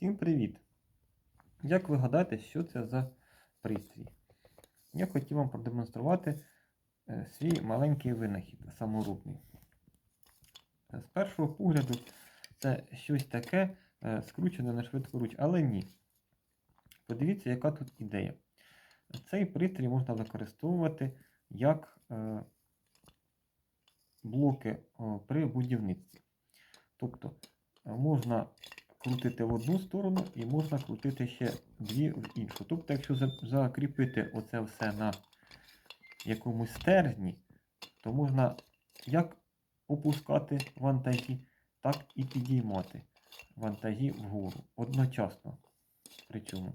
Всім привіт! Як ви гадаєте, що це за пристрій? Я хотів вам продемонструвати е, свій маленький винахід саморубний. Е, З першого погляду це щось таке е, скручене на швидкоруч, але ні. Подивіться, яка тут ідея. Цей пристрій можна використовувати як блоки при будівництві. Тобто можна крутити в одну сторону і можна крутити ще дві в іншу. Тобто, якщо закріпити оце все на якомусь стержні, то можна як опускати вантажі, так і підіймати вантажі вгору одночасно. Причому.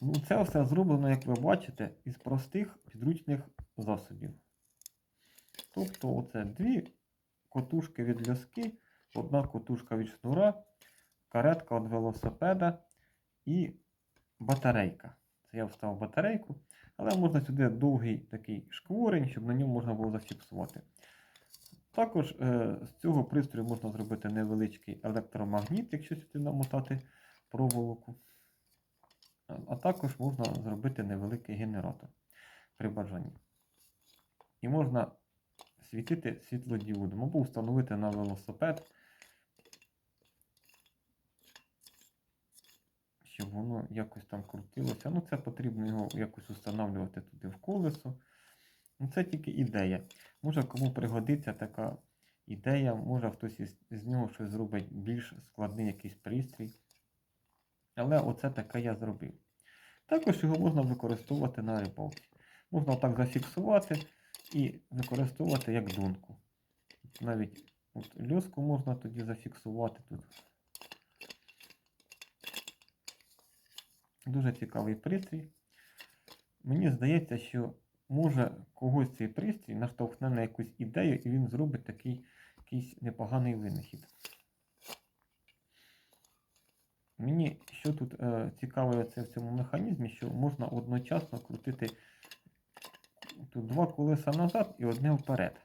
Ну, це все зроблено, як ви бачите, із простих підручних засобів. Тобто, оце дві котушки від ляски, одна котушка від шнура, каретка від велосипеда і батарейка. Це я встав батарейку, але можна сюди довгий такий шкворень, щоб на ньому можна було зафіксувати. Також е, з цього пристрою можна зробити невеличкий електромагніт, якщо сюди намотати проволоку. А також можна зробити невеликий генератор при бажанні. І можна світити світлодіодом або встановити на велосипед, щоб воно якось там крутилося. Ну, це потрібно його якось встановлювати туди в колесо. Ну, це тільки ідея. Може кому пригодиться така ідея, може хтось із, з нього щось зробить більш складний якийсь пристрій. Але оце таке я зробив. Також його можна використовувати на рибалці. Можна так зафіксувати і використовувати як донку. Навіть от льоску можна тоді зафіксувати тут. Дуже цікавий пристрій. Мені здається, що може когось цей пристрій наштовхне на якусь ідею, і він зробить такий якийсь непоганий винахід. Мені що тут е, цікаве це в цьому механізмі, що можна одночасно крутити тут два колеса назад і одне вперед.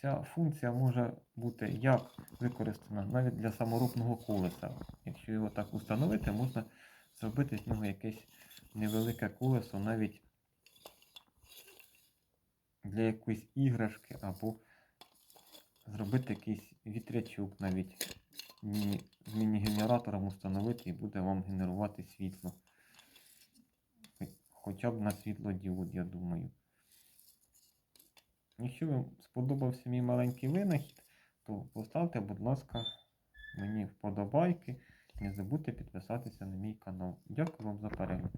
Ця функція може бути як використана навіть для саморобного колеса. Якщо його так установити, можна зробити з нього якесь невелике колесо навіть для якоїсь іграшки або зробити якийсь вітрячок навіть з міні-генератором установити і буде вам генерувати світло. Хо- Хоча б на світлодіод, я думаю. Якщо вам сподобався мій маленький винахід, то поставте, будь ласка, мені вподобайки. Не забудьте підписатися на мій канал. Дякую вам за перегляд.